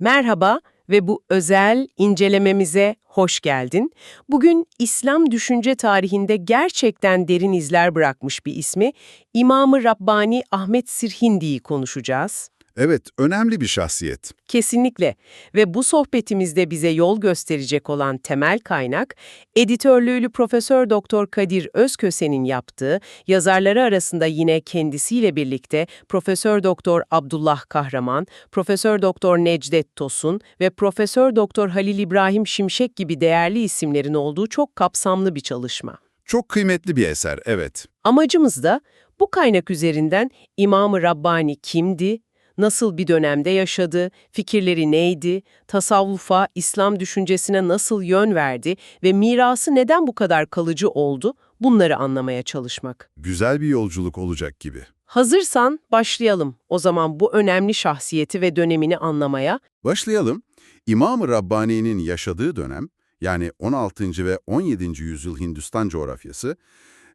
Merhaba ve bu özel incelememize hoş geldin. Bugün İslam düşünce tarihinde gerçekten derin izler bırakmış bir ismi İmam-ı Rabbani Ahmet Sirhindi'yi konuşacağız. Evet, önemli bir şahsiyet. Kesinlikle ve bu sohbetimizde bize yol gösterecek olan temel kaynak, editörlüğü Profesör Doktor Kadir Özköse'nin yaptığı, yazarları arasında yine kendisiyle birlikte Profesör Doktor Abdullah Kahraman, Profesör Doktor Necdet Tosun ve Profesör Doktor Halil İbrahim Şimşek gibi değerli isimlerin olduğu çok kapsamlı bir çalışma. Çok kıymetli bir eser, evet. Amacımız da bu kaynak üzerinden İmam-ı Rabbani kimdi, nasıl bir dönemde yaşadı, fikirleri neydi, tasavvufa, İslam düşüncesine nasıl yön verdi ve mirası neden bu kadar kalıcı oldu, bunları anlamaya çalışmak. Güzel bir yolculuk olacak gibi. Hazırsan başlayalım o zaman bu önemli şahsiyeti ve dönemini anlamaya. Başlayalım. İmam-ı Rabbani'nin yaşadığı dönem, yani 16. ve 17. yüzyıl Hindistan coğrafyası,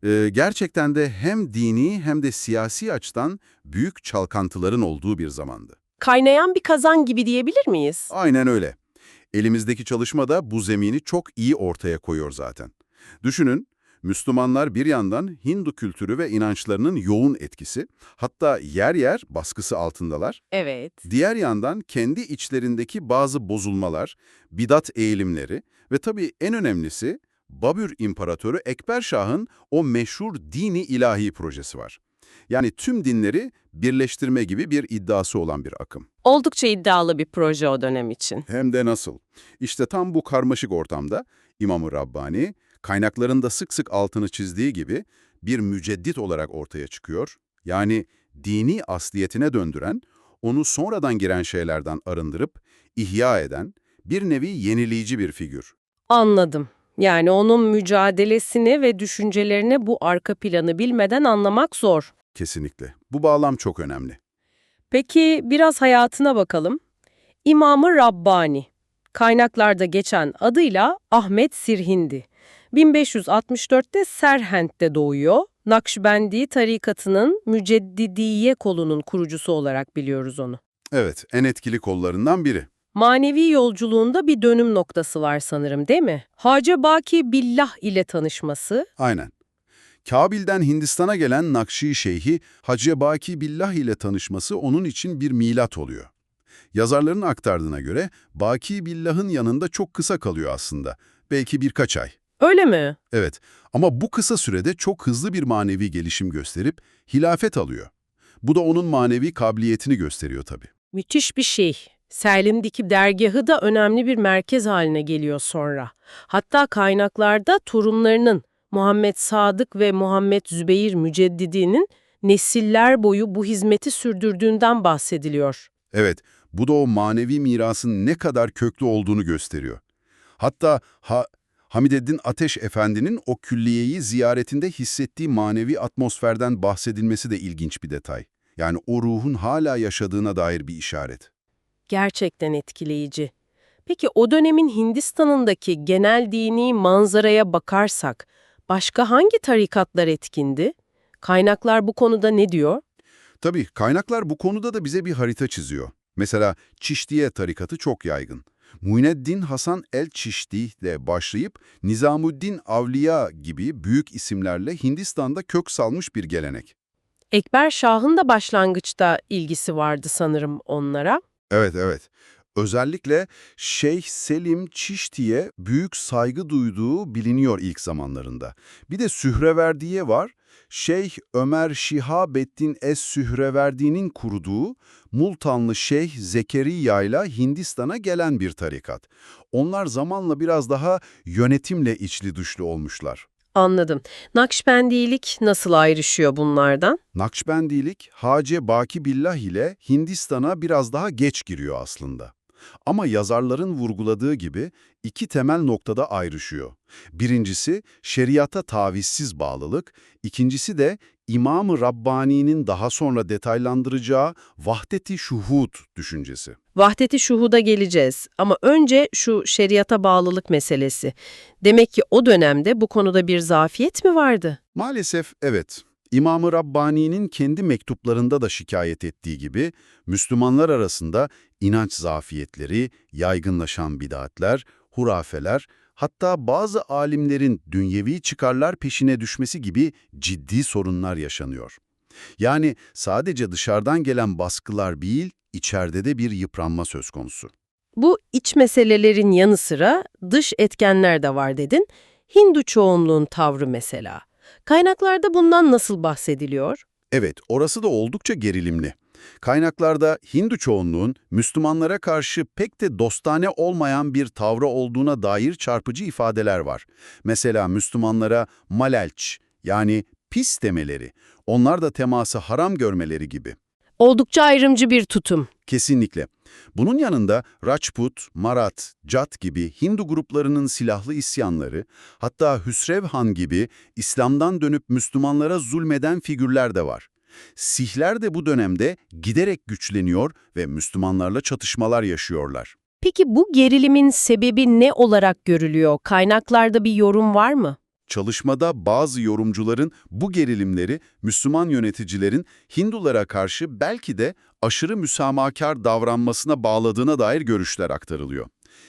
e, gerçekten de hem dini hem de siyasi açıdan büyük çalkantıların olduğu bir zamandı. Kaynayan bir kazan gibi diyebilir miyiz? Aynen öyle. Elimizdeki çalışma da bu zemini çok iyi ortaya koyuyor zaten. Düşünün, Müslümanlar bir yandan Hindu kültürü ve inançlarının yoğun etkisi, hatta yer yer baskısı altındalar. Evet. Diğer yandan kendi içlerindeki bazı bozulmalar, bidat eğilimleri ve tabii en önemlisi Babür İmparatoru Ekber Şah'ın o meşhur dini ilahi projesi var. Yani tüm dinleri birleştirme gibi bir iddiası olan bir akım. Oldukça iddialı bir proje o dönem için. Hem de nasıl? İşte tam bu karmaşık ortamda İmam-ı Rabbani, kaynaklarında sık sık altını çizdiği gibi bir müceddit olarak ortaya çıkıyor. Yani dini asliyetine döndüren, onu sonradan giren şeylerden arındırıp ihya eden bir nevi yenileyici bir figür. Anladım. Yani onun mücadelesini ve düşüncelerini bu arka planı bilmeden anlamak zor. Kesinlikle. Bu bağlam çok önemli. Peki biraz hayatına bakalım. İmam-ı Rabbani. Kaynaklarda geçen adıyla Ahmet Sirhindi. 1564'te Serhent'te doğuyor. Nakşibendi tarikatının Müceddidiye kolunun kurucusu olarak biliyoruz onu. Evet, en etkili kollarından biri. Manevi yolculuğunda bir dönüm noktası var sanırım değil mi? Hacı Baki Billah ile tanışması, Aynen. Kabil'den Hindistan'a gelen Nakşi Şeyhi Hacı Baki Billah ile tanışması onun için bir milat oluyor. Yazarların aktardığına göre Baki Billah'ın yanında çok kısa kalıyor aslında. Belki birkaç ay. öyle mi? Evet ama bu kısa sürede çok hızlı bir manevi gelişim gösterip hilafet alıyor. Bu da onun manevi kabiliyetini gösteriyor tabii. Müthiş bir şey. Selim'deki dergahı da önemli bir merkez haline geliyor sonra. Hatta kaynaklarda torunlarının Muhammed Sadık ve Muhammed Zübeyir Müceddidi'nin nesiller boyu bu hizmeti sürdürdüğünden bahsediliyor. Evet, bu da o manevi mirasın ne kadar köklü olduğunu gösteriyor. Hatta ha, Hamideddin Ateş Efendi'nin o külliyeyi ziyaretinde hissettiği manevi atmosferden bahsedilmesi de ilginç bir detay. Yani o ruhun hala yaşadığına dair bir işaret. Gerçekten etkileyici. Peki o dönemin Hindistan'ındaki genel dini manzaraya bakarsak başka hangi tarikatlar etkindi? Kaynaklar bu konuda ne diyor? Tabii kaynaklar bu konuda da bize bir harita çiziyor. Mesela Çişdiye tarikatı çok yaygın. Muineddin Hasan el-Çişdi ile başlayıp Nizamuddin Avliya gibi büyük isimlerle Hindistan'da kök salmış bir gelenek. Ekber Şah'ın da başlangıçta ilgisi vardı sanırım onlara. Evet, evet. Özellikle Şeyh Selim Çişti'ye büyük saygı duyduğu biliniyor ilk zamanlarında. Bir de Sühreverdiye var. Şeyh Ömer Şihabettin Es-Sühreverdi'nin kurduğu Multanlı Şeyh Zekeriya ile Hindistan'a gelen bir tarikat. Onlar zamanla biraz daha yönetimle içli dışlı olmuşlar. Anladım. Nakşibendilik nasıl ayrışıyor bunlardan? Nakşibendilik, Hace Baki Billah ile Hindistan'a biraz daha geç giriyor aslında. Ama yazarların vurguladığı gibi iki temel noktada ayrışıyor. Birincisi şeriata tavizsiz bağlılık, ikincisi de İmam-ı Rabbani'nin daha sonra detaylandıracağı vahdeti şuhud düşüncesi. Vahdeti şuhuda geleceğiz ama önce şu şeriata bağlılık meselesi. Demek ki o dönemde bu konuda bir zafiyet mi vardı? Maalesef evet. İmam-ı Rabbani'nin kendi mektuplarında da şikayet ettiği gibi, Müslümanlar arasında inanç zafiyetleri, yaygınlaşan bidatler, hurafeler, hatta bazı alimlerin dünyevi çıkarlar peşine düşmesi gibi ciddi sorunlar yaşanıyor. Yani sadece dışarıdan gelen baskılar değil, içeride de bir yıpranma söz konusu. Bu iç meselelerin yanı sıra dış etkenler de var dedin. Hindu çoğunluğun tavrı mesela. Kaynaklarda bundan nasıl bahsediliyor? Evet, orası da oldukça gerilimli. Kaynaklarda Hindu çoğunluğun Müslümanlara karşı pek de dostane olmayan bir tavrı olduğuna dair çarpıcı ifadeler var. Mesela Müslümanlara malelç yani pis demeleri, onlar da teması haram görmeleri gibi. Oldukça ayrımcı bir tutum. Kesinlikle. Bunun yanında Rajput, Marat, Jat gibi Hindu gruplarının silahlı isyanları, hatta Hüsrev Han gibi İslam'dan dönüp Müslümanlara zulmeden figürler de var. Sihler de bu dönemde giderek güçleniyor ve Müslümanlarla çatışmalar yaşıyorlar. Peki bu gerilimin sebebi ne olarak görülüyor? Kaynaklarda bir yorum var mı? Çalışmada bazı yorumcuların bu gerilimleri Müslüman yöneticilerin Hindulara karşı belki de aşırı müsamahakar davranmasına bağladığına dair görüşler aktarılıyor.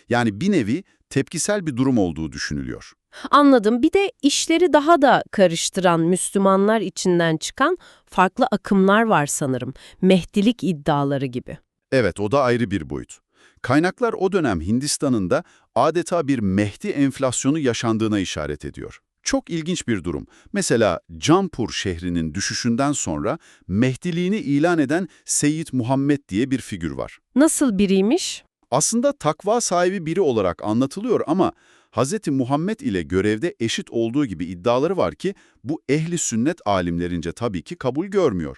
Yani bir nevi tepkisel bir durum olduğu düşünülüyor. Anladım. Bir de işleri daha da karıştıran Müslümanlar içinden çıkan farklı akımlar var sanırım. Mehdilik iddiaları gibi. Evet, o da ayrı bir boyut. Kaynaklar o dönem Hindistan'ın da adeta bir Mehdi enflasyonu yaşandığına işaret ediyor. Çok ilginç bir durum. Mesela Campur şehrinin düşüşünden sonra Mehdiliğini ilan eden Seyyid Muhammed diye bir figür var. Nasıl biriymiş? Aslında takva sahibi biri olarak anlatılıyor ama Hz. Muhammed ile görevde eşit olduğu gibi iddiaları var ki bu ehli sünnet alimlerince tabii ki kabul görmüyor.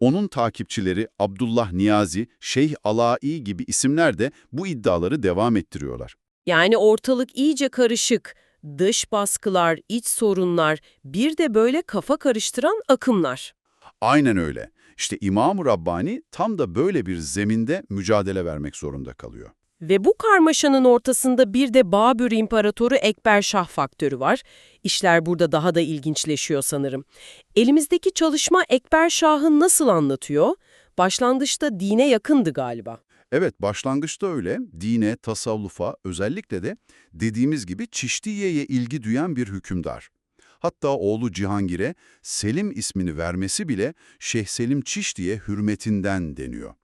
Onun takipçileri Abdullah Niyazi, Şeyh Alai gibi isimler de bu iddiaları devam ettiriyorlar. Yani ortalık iyice karışık. Dış baskılar, iç sorunlar, bir de böyle kafa karıştıran akımlar. Aynen öyle. İşte İmam-ı Rabbani tam da böyle bir zeminde mücadele vermek zorunda kalıyor. Ve bu karmaşanın ortasında bir de Babür İmparatoru Ekber Şah faktörü var. İşler burada daha da ilginçleşiyor sanırım. Elimizdeki çalışma Ekber Şah'ı nasıl anlatıyor? Başlangıçta dine yakındı galiba. Evet, başlangıçta öyle. Dine, tasavvufa, özellikle de dediğimiz gibi Çiştiye'ye ilgi duyan bir hükümdar. Hatta oğlu Cihangir'e Selim ismini vermesi bile Şeyh Selim Çiştiye hürmetinden deniyor.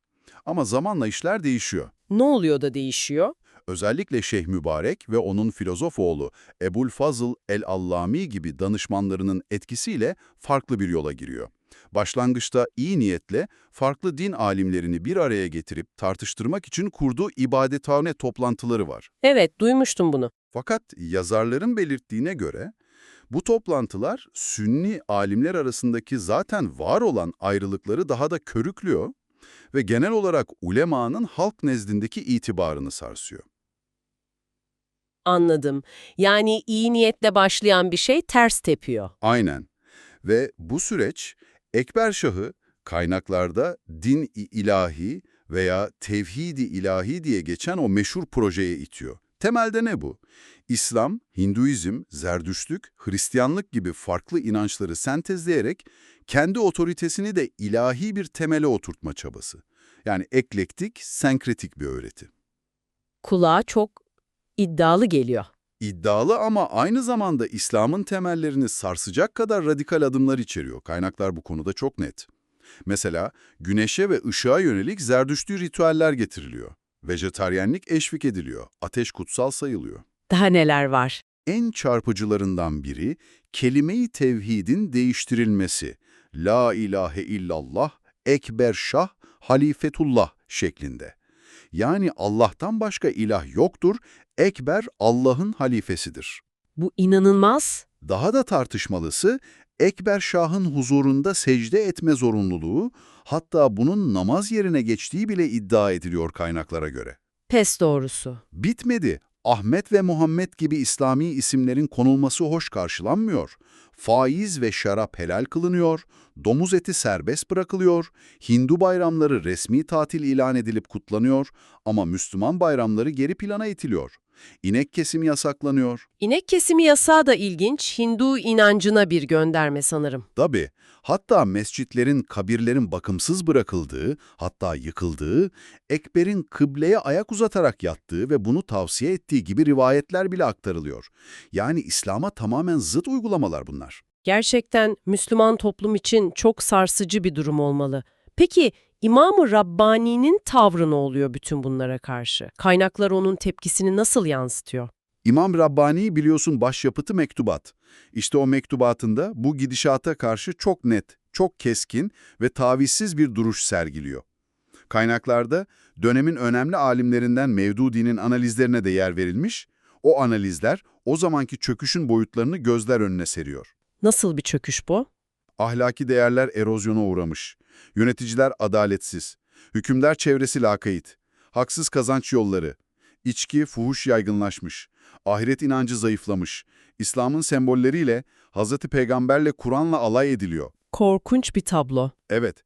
Ama zamanla işler değişiyor. Ne oluyor da değişiyor? Özellikle Şeyh Mübarek ve onun filozof oğlu Ebul Fazıl el-Allami gibi danışmanlarının etkisiyle farklı bir yola giriyor. Başlangıçta iyi niyetle farklı din alimlerini bir araya getirip tartıştırmak için kurduğu ibadethane toplantıları var. Evet, duymuştum bunu. Fakat yazarların belirttiğine göre bu toplantılar Sünni alimler arasındaki zaten var olan ayrılıkları daha da körüklüyor ve genel olarak ulemanın halk nezdindeki itibarını sarsıyor. Anladım. Yani iyi niyetle başlayan bir şey ters tepiyor. Aynen. Ve bu süreç Ekber Şah'ı kaynaklarda din-i ilahi veya tevhid-i ilahi diye geçen o meşhur projeye itiyor. Temelde ne bu? İslam, Hinduizm, Zerdüştlük, Hristiyanlık gibi farklı inançları sentezleyerek kendi otoritesini de ilahi bir temele oturtma çabası. Yani eklektik, senkretik bir öğreti. Kulağa çok iddialı geliyor. İddialı ama aynı zamanda İslam'ın temellerini sarsacak kadar radikal adımlar içeriyor. Kaynaklar bu konuda çok net. Mesela güneşe ve ışığa yönelik zerdüştü ritüeller getiriliyor. Vejetaryenlik eşvik ediliyor. Ateş kutsal sayılıyor. Daha neler var? En çarpıcılarından biri kelime-i tevhidin değiştirilmesi. La ilahe illallah, ekber şah, halifetullah şeklinde. Yani Allah'tan başka ilah yoktur, ekber Allah'ın halifesidir. Bu inanılmaz. Daha da tartışmalısı, Ekber Şah'ın huzurunda secde etme zorunluluğu, hatta bunun namaz yerine geçtiği bile iddia ediliyor kaynaklara göre. Pes doğrusu. Bitmedi. Ahmet ve Muhammed gibi İslami isimlerin konulması hoş karşılanmıyor. Faiz ve şarap helal kılınıyor, domuz eti serbest bırakılıyor, Hindu bayramları resmi tatil ilan edilip kutlanıyor ama Müslüman bayramları geri plana itiliyor. İnek kesimi yasaklanıyor. İnek kesimi yasağı da ilginç, Hindu inancına bir gönderme sanırım. Tabi, hatta mescitlerin, kabirlerin bakımsız bırakıldığı, hatta yıkıldığı, Ekber'in kıbleye ayak uzatarak yattığı ve bunu tavsiye ettiği gibi rivayetler bile aktarılıyor. Yani İslam'a tamamen zıt uygulamalar bunlar. Gerçekten Müslüman toplum için çok sarsıcı bir durum olmalı. Peki İmam-ı Rabbani'nin tavrı ne oluyor bütün bunlara karşı? Kaynaklar onun tepkisini nasıl yansıtıyor? İmam Rabbani biliyorsun başyapıtı mektubat. İşte o mektubatında bu gidişata karşı çok net, çok keskin ve tavizsiz bir duruş sergiliyor. Kaynaklarda dönemin önemli alimlerinden Mevdudi'nin analizlerine de yer verilmiş, o analizler o zamanki çöküşün boyutlarını gözler önüne seriyor. Nasıl bir çöküş bu? Ahlaki değerler erozyona uğramış, yöneticiler adaletsiz, hükümdar çevresi lakayt, haksız kazanç yolları, içki, fuhuş yaygınlaşmış, ahiret inancı zayıflamış, İslam'ın sembolleriyle, Hz. Peygamberle Kur'an'la alay ediliyor. Korkunç bir tablo. Evet,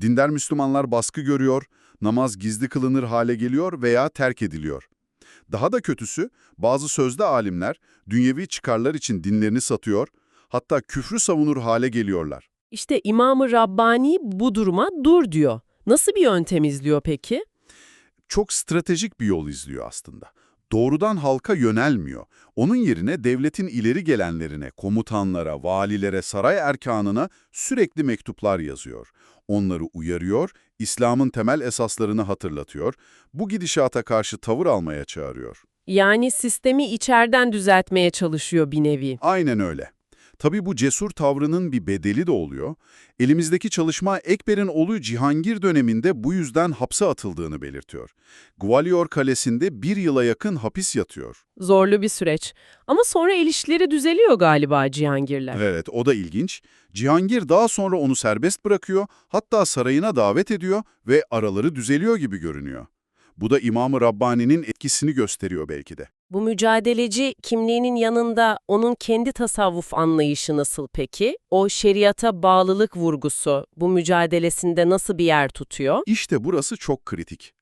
dindar Müslümanlar baskı görüyor, namaz gizli kılınır hale geliyor veya terk ediliyor. Daha da kötüsü, bazı sözde alimler dünyevi çıkarlar için dinlerini satıyor, hatta küfrü savunur hale geliyorlar. İşte İmam-ı Rabbani bu duruma dur diyor. Nasıl bir yöntem izliyor peki? Çok stratejik bir yol izliyor aslında. Doğrudan halka yönelmiyor. Onun yerine devletin ileri gelenlerine, komutanlara, valilere, saray erkanına sürekli mektuplar yazıyor. Onları uyarıyor, İslam'ın temel esaslarını hatırlatıyor, bu gidişata karşı tavır almaya çağırıyor. Yani sistemi içeriden düzeltmeye çalışıyor bir nevi. Aynen öyle. Tabii bu cesur tavrının bir bedeli de oluyor. Elimizdeki çalışma Ekber'in oğlu Cihangir döneminde bu yüzden hapse atıldığını belirtiyor. Gwalior Kalesi'nde bir yıla yakın hapis yatıyor. Zorlu bir süreç. Ama sonra el işleri düzeliyor galiba Cihangir'le. Evet, o da ilginç. Cihangir daha sonra onu serbest bırakıyor, hatta sarayına davet ediyor ve araları düzeliyor gibi görünüyor. Bu da İmam-ı Rabbani'nin etkisini gösteriyor belki de. Bu mücadeleci kimliğinin yanında onun kendi tasavvuf anlayışı nasıl peki? O şeriata bağlılık vurgusu bu mücadelesinde nasıl bir yer tutuyor? İşte burası çok kritik.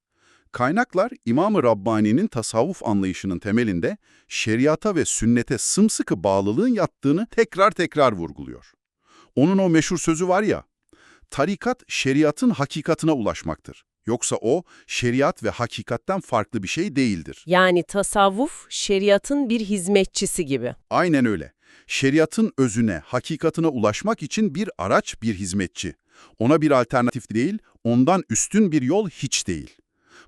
Kaynaklar İmam-ı Rabbani'nin tasavvuf anlayışının temelinde şeriata ve sünnete sımsıkı bağlılığın yattığını tekrar tekrar vurguluyor. Onun o meşhur sözü var ya, tarikat şeriatın hakikatına ulaşmaktır. Yoksa o şeriat ve hakikatten farklı bir şey değildir. Yani tasavvuf şeriatın bir hizmetçisi gibi. Aynen öyle. Şeriatın özüne, hakikatine ulaşmak için bir araç, bir hizmetçi. Ona bir alternatif değil, ondan üstün bir yol hiç değil.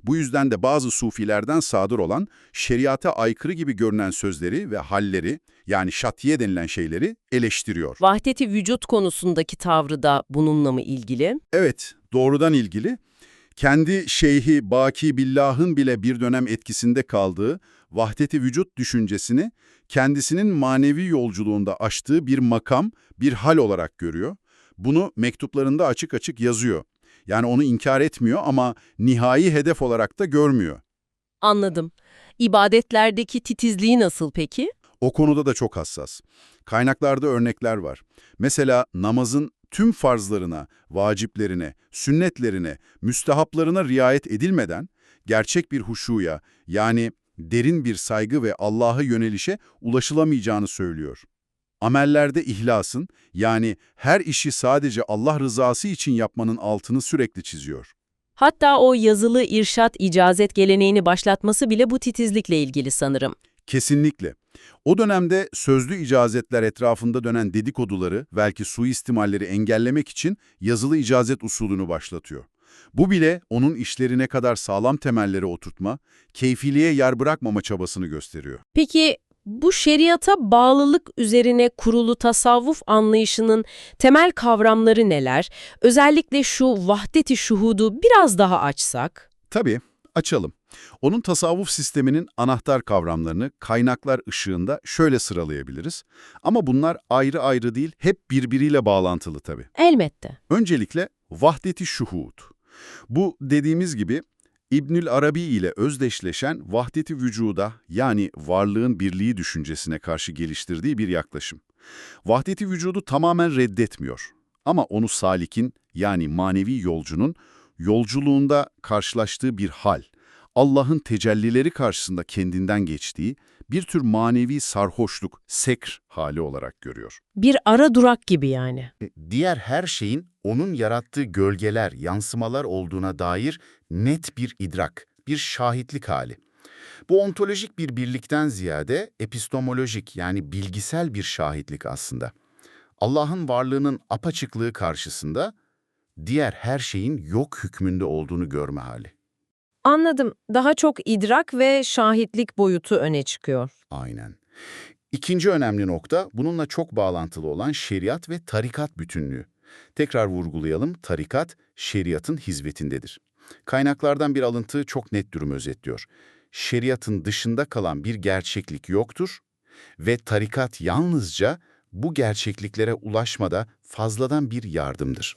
Bu yüzden de bazı sufilerden sadır olan, şeriata aykırı gibi görünen sözleri ve halleri, yani şatiye denilen şeyleri eleştiriyor. Vahdeti vücut konusundaki tavrı da bununla mı ilgili? Evet, doğrudan ilgili. Kendi şeyhi Baki Billah'ın bile bir dönem etkisinde kaldığı vahdeti vücut düşüncesini kendisinin manevi yolculuğunda aştığı bir makam, bir hal olarak görüyor. Bunu mektuplarında açık açık yazıyor. Yani onu inkar etmiyor ama nihai hedef olarak da görmüyor. Anladım. İbadetlerdeki titizliği nasıl peki? O konuda da çok hassas. Kaynaklarda örnekler var. Mesela namazın tüm farzlarına, vaciplerine, sünnetlerine, müstehaplarına riayet edilmeden gerçek bir huşuya yani derin bir saygı ve Allah'a yönelişe ulaşılamayacağını söylüyor. Amellerde ihlasın yani her işi sadece Allah rızası için yapmanın altını sürekli çiziyor. Hatta o yazılı irşat icazet geleneğini başlatması bile bu titizlikle ilgili sanırım. Kesinlikle. O dönemde sözlü icazetler etrafında dönen dedikoduları, belki suistimalleri engellemek için yazılı icazet usulünü başlatıyor. Bu bile onun işlerine kadar sağlam temelleri oturtma, keyfiliğe yer bırakmama çabasını gösteriyor. Peki bu şeriata bağlılık üzerine kurulu tasavvuf anlayışının temel kavramları neler? Özellikle şu vahdeti şuhudu biraz daha açsak. Tabii, açalım. Onun tasavvuf sisteminin anahtar kavramlarını kaynaklar ışığında şöyle sıralayabiliriz. Ama bunlar ayrı ayrı değil, hep birbiriyle bağlantılı tabii. Elbette. Öncelikle vahdeti şuhud. Bu dediğimiz gibi İbnül Arabi ile özdeşleşen vahdeti vücuda yani varlığın birliği düşüncesine karşı geliştirdiği bir yaklaşım. Vahdeti vücudu tamamen reddetmiyor. Ama onu salikin yani manevi yolcunun yolculuğunda karşılaştığı bir hal, Allah'ın tecellileri karşısında kendinden geçtiği bir tür manevi sarhoşluk, sekr hali olarak görüyor. Bir ara durak gibi yani. E, Diğer her şeyin onun yarattığı gölgeler, yansımalar olduğuna dair net bir idrak, bir şahitlik hali. Bu ontolojik bir birlikten ziyade epistemolojik yani bilgisel bir şahitlik aslında. Allah'ın varlığının apaçıklığı karşısında diğer her şeyin yok hükmünde olduğunu görme hali. Anladım. Daha çok idrak ve şahitlik boyutu öne çıkıyor. Aynen. İkinci önemli nokta bununla çok bağlantılı olan şeriat ve tarikat bütünlüğü. Tekrar vurgulayalım, tarikat şeriatın hizmetindedir. Kaynaklardan bir alıntı çok net durum özetliyor. Şeriatın dışında kalan bir gerçeklik yoktur ve tarikat yalnızca bu gerçekliklere ulaşmada fazladan bir yardımdır.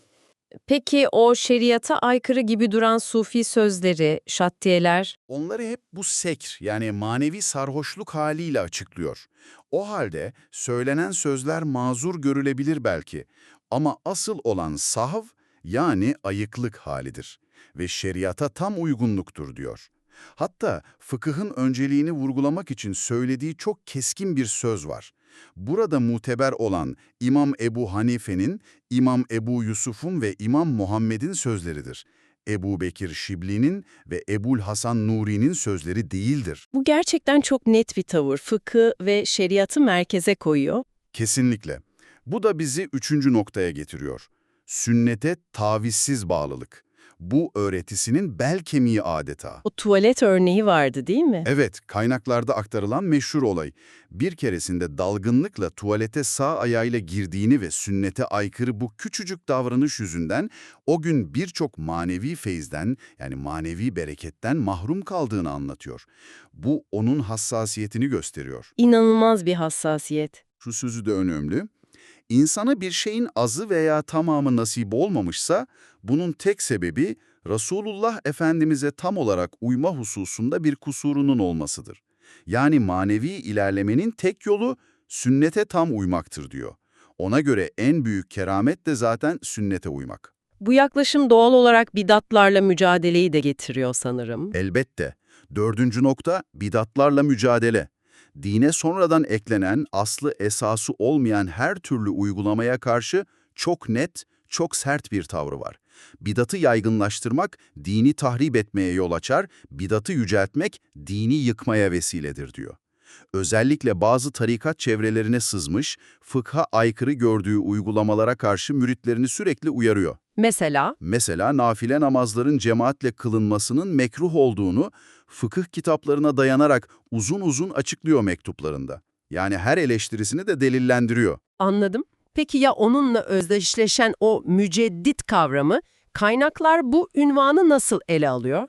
Peki o şeriata aykırı gibi duran sufi sözleri, şattiyeler, Onları hep bu sekr yani manevi sarhoşluk haliyle açıklıyor. O halde söylenen sözler mazur görülebilir belki ama asıl olan sahv yani ayıklık halidir ve şeriata tam uygunluktur diyor. Hatta fıkıhın önceliğini vurgulamak için söylediği çok keskin bir söz var. Burada muteber olan İmam Ebu Hanife'nin, İmam Ebu Yusuf'un ve İmam Muhammed'in sözleridir. Ebu Bekir Şibli'nin ve Ebul Hasan Nuri'nin sözleri değildir. Bu gerçekten çok net bir tavır. Fıkı ve şeriatı merkeze koyuyor. Kesinlikle. Bu da bizi üçüncü noktaya getiriyor. Sünnete tavizsiz bağlılık. Bu öğretisinin bel kemiği adeta. O tuvalet örneği vardı değil mi? Evet, kaynaklarda aktarılan meşhur olay. Bir keresinde dalgınlıkla tuvalete sağ ayağıyla girdiğini ve sünnete aykırı bu küçücük davranış yüzünden o gün birçok manevi feyizden yani manevi bereketten mahrum kaldığını anlatıyor. Bu onun hassasiyetini gösteriyor. İnanılmaz bir hassasiyet. Şu sözü de önemli. İnsana bir şeyin azı veya tamamı nasip olmamışsa bunun tek sebebi Resulullah Efendimiz'e tam olarak uyma hususunda bir kusurunun olmasıdır. Yani manevi ilerlemenin tek yolu sünnete tam uymaktır diyor. Ona göre en büyük keramet de zaten sünnete uymak. Bu yaklaşım doğal olarak bidatlarla mücadeleyi de getiriyor sanırım. Elbette. Dördüncü nokta bidatlarla mücadele. Dine sonradan eklenen, aslı esası olmayan her türlü uygulamaya karşı çok net, çok sert bir tavrı var. Bidatı yaygınlaştırmak, dini tahrip etmeye yol açar, bidatı yüceltmek, dini yıkmaya vesiledir diyor. Özellikle bazı tarikat çevrelerine sızmış, fıkha aykırı gördüğü uygulamalara karşı müritlerini sürekli uyarıyor. Mesela Mesela nafile namazların cemaatle kılınmasının mekruh olduğunu fıkıh kitaplarına dayanarak uzun uzun açıklıyor mektuplarında. Yani her eleştirisini de delillendiriyor. anladım. Peki ya onunla özdeşleşen o müceddit kavramı, kaynaklar bu ünvanı nasıl ele alıyor?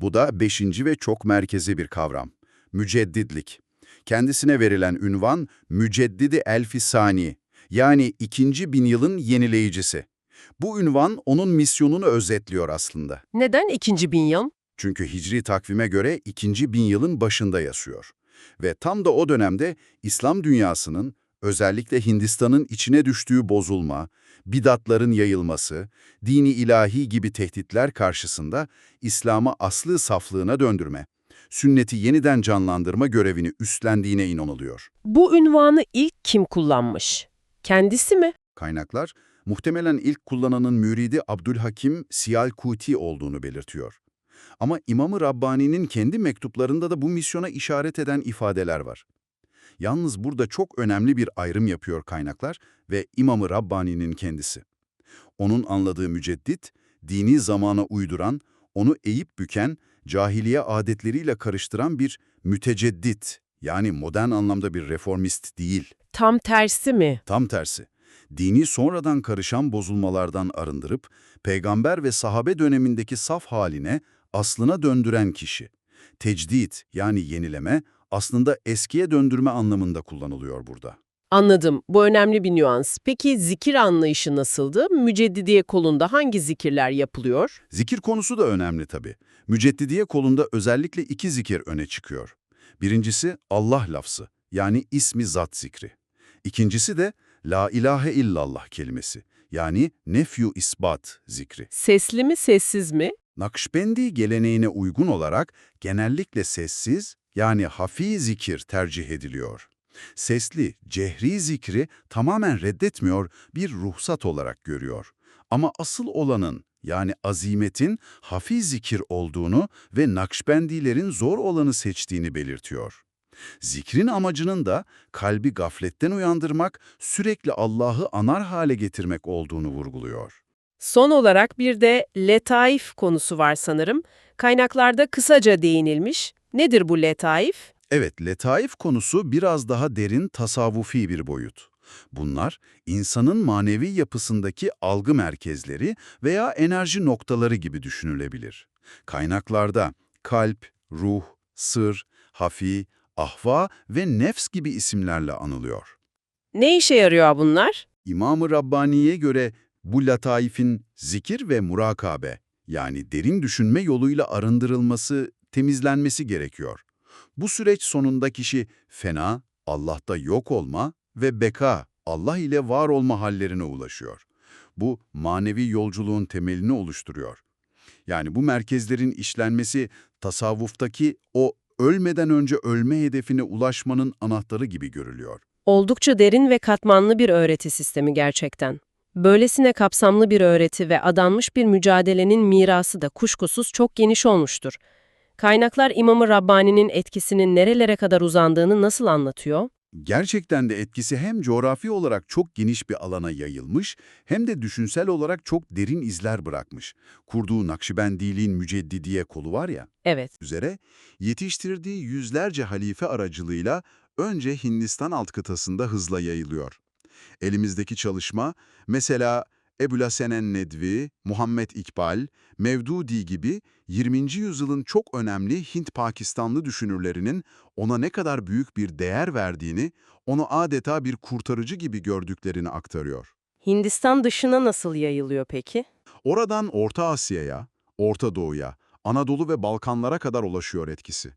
Bu da beşinci ve çok merkezi bir kavram. Müceddidlik. Kendisine verilen ünvan Müceddidi Elfisani yani ikinci bin yılın yenileyicisi. Bu ünvan onun misyonunu özetliyor aslında. Neden ikinci bin yıl? Çünkü hicri takvime göre ikinci bin yılın başında yaşıyor. Ve tam da o dönemde İslam dünyasının, özellikle Hindistan'ın içine düştüğü bozulma, bidatların yayılması, dini ilahi gibi tehditler karşısında İslam'ı aslı saflığına döndürme, sünneti yeniden canlandırma görevini üstlendiğine inanılıyor. Bu ünvanı ilk kim kullanmış? Kendisi mi? Kaynaklar, muhtemelen ilk kullananın müridi Abdülhakim Siyal-Kuti olduğunu belirtiyor. Ama İmam-ı Rabbani'nin kendi mektuplarında da bu misyona işaret eden ifadeler var. Yalnız burada çok önemli bir ayrım yapıyor kaynaklar ve İmam-ı Rabbani'nin kendisi. Onun anladığı müceddit, dini zamana uyduran, onu eğip büken, cahiliye adetleriyle karıştıran bir müteceddit, yani modern anlamda bir reformist değil. Tam tersi mi? Tam tersi. Dini sonradan karışan bozulmalardan arındırıp, peygamber ve sahabe dönemindeki saf haline, aslına döndüren kişi. Tecdit yani yenileme, aslında eskiye döndürme anlamında kullanılıyor burada. Anladım. Bu önemli bir nüans. Peki zikir anlayışı nasıldı? Müceddidiye kolunda hangi zikirler yapılıyor? Zikir konusu da önemli tabii. Müceddidiye kolunda özellikle iki zikir öne çıkıyor. Birincisi Allah lafzı, yani ismi zat zikri. İkincisi de La ilahe illallah kelimesi. Yani nefyu isbat zikri. Sesli mi, sessiz mi? Nakşbendi geleneğine uygun olarak genellikle sessiz yani hafi zikir tercih ediliyor. Sesli, cehri zikri tamamen reddetmiyor, bir ruhsat olarak görüyor. Ama asıl olanın yani azimetin hafi zikir olduğunu ve Nakşbendilerin zor olanı seçtiğini belirtiyor. Zikrin amacının da kalbi gafletten uyandırmak, sürekli Allah'ı anar hale getirmek olduğunu vurguluyor. Son olarak bir de letaif konusu var sanırım. Kaynaklarda kısaca değinilmiş. Nedir bu letaif? Evet, letaif konusu biraz daha derin tasavvufi bir boyut. Bunlar, insanın manevi yapısındaki algı merkezleri veya enerji noktaları gibi düşünülebilir. Kaynaklarda kalp, ruh, sır, hafi, ahva ve nefs gibi isimlerle anılıyor. Ne işe yarıyor bunlar? İmam-ı Rabbani'ye göre bu letaifin zikir ve murakabe, yani derin düşünme yoluyla arındırılması, temizlenmesi gerekiyor. Bu süreç sonunda kişi fena, Allah'ta yok olma ve beka, Allah ile var olma hallerine ulaşıyor. Bu manevi yolculuğun temelini oluşturuyor. Yani bu merkezlerin işlenmesi tasavvuftaki o ölmeden önce ölme hedefine ulaşmanın anahtarı gibi görülüyor. Oldukça derin ve katmanlı bir öğreti sistemi gerçekten. Böylesine kapsamlı bir öğreti ve adanmış bir mücadelenin mirası da kuşkusuz çok geniş olmuştur. Kaynaklar İmam-ı Rabbani'nin etkisinin nerelere kadar uzandığını nasıl anlatıyor? Gerçekten de etkisi hem coğrafi olarak çok geniş bir alana yayılmış hem de düşünsel olarak çok derin izler bırakmış. Kurduğu Nakşibendiliğin müceddidiye kolu var ya, Evet. üzere yetiştirdiği yüzlerce halife aracılığıyla önce Hindistan alt kıtasında hızla yayılıyor. Elimizdeki çalışma mesela Ebulasen Nedvi, Muhammed İkbal, Mevdudi gibi 20. yüzyılın çok önemli Hint-Pakistanlı düşünürlerinin ona ne kadar büyük bir değer verdiğini, onu adeta bir kurtarıcı gibi gördüklerini aktarıyor. Hindistan dışına nasıl yayılıyor peki? Oradan Orta Asya'ya, Orta Doğu'ya, Anadolu ve Balkanlara kadar ulaşıyor etkisi.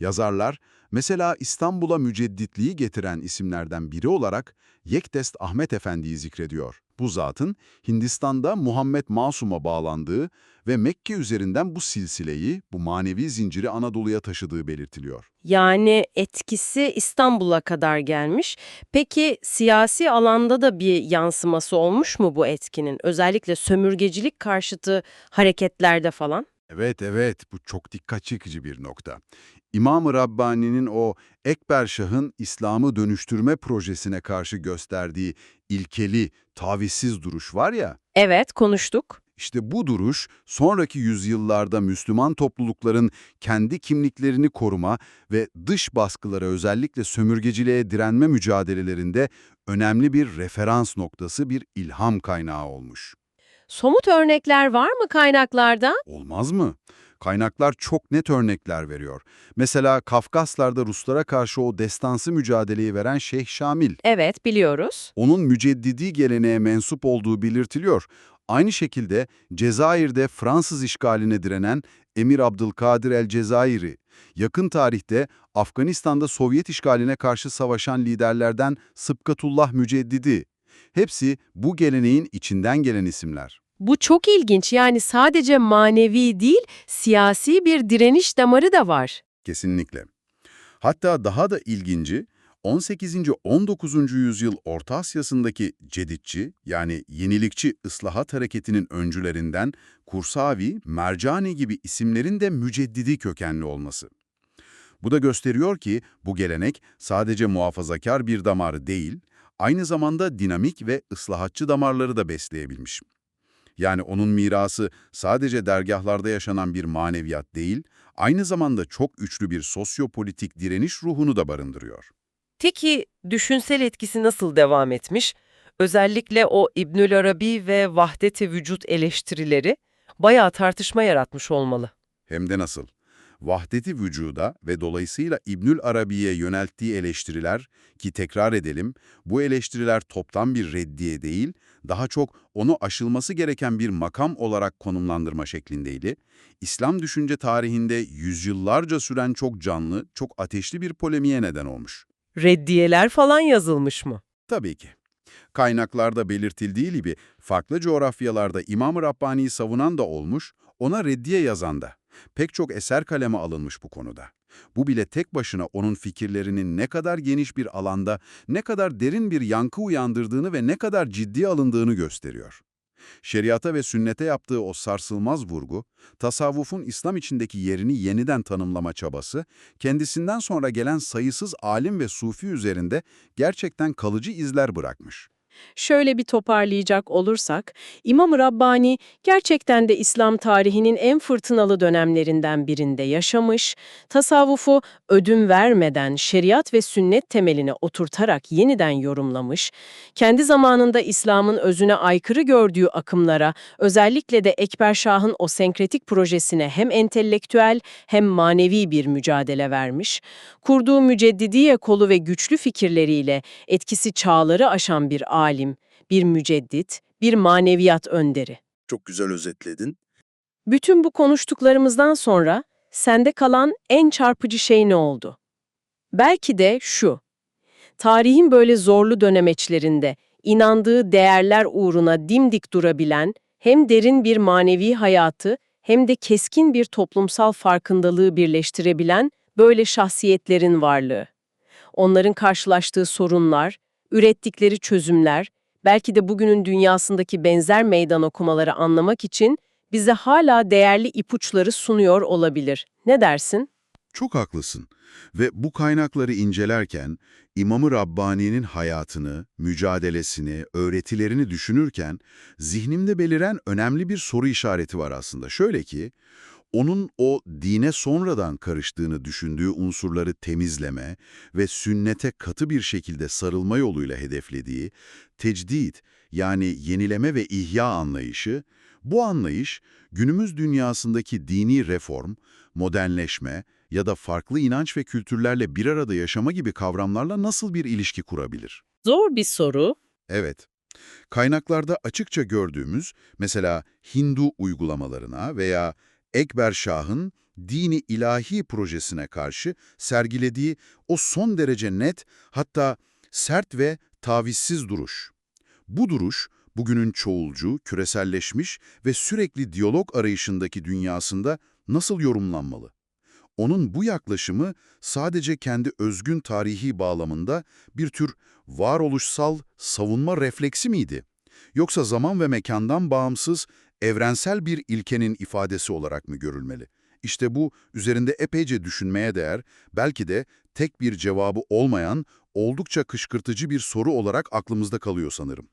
Yazarlar, mesela İstanbul'a mücedditliği getiren isimlerden biri olarak Yektest Ahmet Efendi'yi zikrediyor. Bu zatın Hindistan'da Muhammed Masum'a bağlandığı ve Mekke üzerinden bu silsileyi, bu manevi zinciri Anadolu'ya taşıdığı belirtiliyor. Yani etkisi İstanbul'a kadar gelmiş. Peki siyasi alanda da bir yansıması olmuş mu bu etkinin? Özellikle sömürgecilik karşıtı hareketlerde falan? Evet, evet. Bu çok dikkat çekici bir nokta. İmam-ı Rabbani'nin o Ekber Şah'ın İslam'ı dönüştürme projesine karşı gösterdiği ilkeli, tavizsiz duruş var ya, Evet, konuştuk. işte bu duruş sonraki yüzyıllarda Müslüman toplulukların kendi kimliklerini koruma ve dış baskılara özellikle sömürgeciliğe direnme mücadelelerinde önemli bir referans noktası, bir ilham kaynağı olmuş. Somut örnekler var mı kaynaklarda? Olmaz mı? Kaynaklar çok net örnekler veriyor. Mesela Kafkaslar'da Ruslara karşı o destansı mücadeleyi veren Şeyh Şamil. Evet, biliyoruz. Onun müceddidi geleneğe mensup olduğu belirtiliyor. Aynı şekilde Cezayir'de Fransız işgaline direnen Emir Abdülkadir el-Cezayiri, yakın tarihte Afganistan'da Sovyet işgaline karşı savaşan liderlerden Sıbkatullah Müceddidi. Hepsi bu geleneğin içinden gelen isimler. Bu çok ilginç. Yani sadece manevi değil, siyasi bir direniş damarı da var. Kesinlikle. Hatta daha da ilginci, 18. 19. yüzyıl Orta Asya'sındaki ceditçi yani yenilikçi ıslahat hareketinin öncülerinden Kursavi, Mercani gibi isimlerin de müceddidi kökenli olması. Bu da gösteriyor ki bu gelenek sadece muhafazakar bir damar değil, aynı zamanda dinamik ve ıslahatçı damarları da besleyebilmiş. Yani onun mirası sadece dergahlarda yaşanan bir maneviyat değil, aynı zamanda çok güçlü bir sosyopolitik direniş ruhunu da barındırıyor. Peki düşünsel etkisi nasıl devam etmiş? Özellikle o İbnül Arabi ve vahdet-i vücut eleştirileri bayağı tartışma yaratmış olmalı. Hem de nasıl? Vahdeti vücuda ve dolayısıyla İbnül Arabi'ye yönelttiği eleştiriler ki tekrar edelim, bu eleştiriler toptan bir reddiye değil, daha çok onu aşılması gereken bir makam olarak konumlandırma şeklindeydi. İslam düşünce tarihinde yüzyıllarca süren çok canlı, çok ateşli bir polemiğe neden olmuş. Reddiyeler falan yazılmış mı? Tabii ki. Kaynaklarda belirtildiği gibi farklı coğrafyalarda İmam-ı Rabbani'yi savunan da olmuş, ona reddiye yazan da. Pek çok eser kaleme alınmış bu konuda. Bu bile tek başına onun fikirlerinin ne kadar geniş bir alanda, ne kadar derin bir yankı uyandırdığını ve ne kadar ciddiye alındığını gösteriyor. Şeriata ve sünnete yaptığı o sarsılmaz vurgu, tasavvufun İslam içindeki yerini yeniden tanımlama çabası, kendisinden sonra gelen sayısız alim ve sufi üzerinde gerçekten kalıcı izler bırakmış. Şöyle bir toparlayacak olursak, İmam-ı Rabbani gerçekten de İslam tarihinin en fırtınalı dönemlerinden birinde yaşamış, tasavvufu ödün vermeden şeriat ve sünnet temeline oturtarak yeniden yorumlamış, kendi zamanında İslam'ın özüne aykırı gördüğü akımlara, özellikle de Ekber Şah'ın o senkretik projesine hem entelektüel hem manevi bir mücadele vermiş, kurduğu müceddidiye kolu ve güçlü fikirleriyle etkisi çağları aşan bir alim, bir müceddit, bir maneviyat önderi. Çok güzel özetledin. Bütün bu konuştuklarımızdan sonra sende kalan en çarpıcı şey ne oldu? Belki de şu. Tarihin böyle zorlu dönemeçlerinde inandığı değerler uğruna dimdik durabilen hem derin bir manevi hayatı hem de keskin bir toplumsal farkındalığı birleştirebilen böyle şahsiyetlerin varlığı. Onların karşılaştığı sorunlar, ürettikleri çözümler, belki de bugünün dünyasındaki benzer meydan okumaları anlamak için bize hala değerli ipuçları sunuyor olabilir. Ne dersin? Çok haklısın. Ve bu kaynakları incelerken İmam-ı Rabbani'nin hayatını, mücadelesini, öğretilerini düşünürken zihnimde beliren önemli bir soru işareti var aslında. Şöyle ki, onun o dine sonradan karıştığını düşündüğü unsurları temizleme ve sünnete katı bir şekilde sarılma yoluyla hedeflediği tecdit yani yenileme ve ihya anlayışı, bu anlayış günümüz dünyasındaki dini reform, modernleşme ya da farklı inanç ve kültürlerle bir arada yaşama gibi kavramlarla nasıl bir ilişki kurabilir? Zor bir soru. Evet. Kaynaklarda açıkça gördüğümüz mesela Hindu uygulamalarına veya Ekber Şah'ın dini ilahi projesine karşı sergilediği o son derece net hatta sert ve tavizsiz duruş. Bu duruş bugünün çoğulcu, küreselleşmiş ve sürekli diyalog arayışındaki dünyasında nasıl yorumlanmalı? Onun bu yaklaşımı sadece kendi özgün tarihi bağlamında bir tür varoluşsal savunma refleksi miydi? Yoksa zaman ve mekandan bağımsız, evrensel bir ilkenin ifadesi olarak mı görülmeli? İşte bu, üzerinde epeyce düşünmeye değer, belki de tek bir cevabı olmayan, oldukça kışkırtıcı bir soru olarak aklımızda kalıyor sanırım.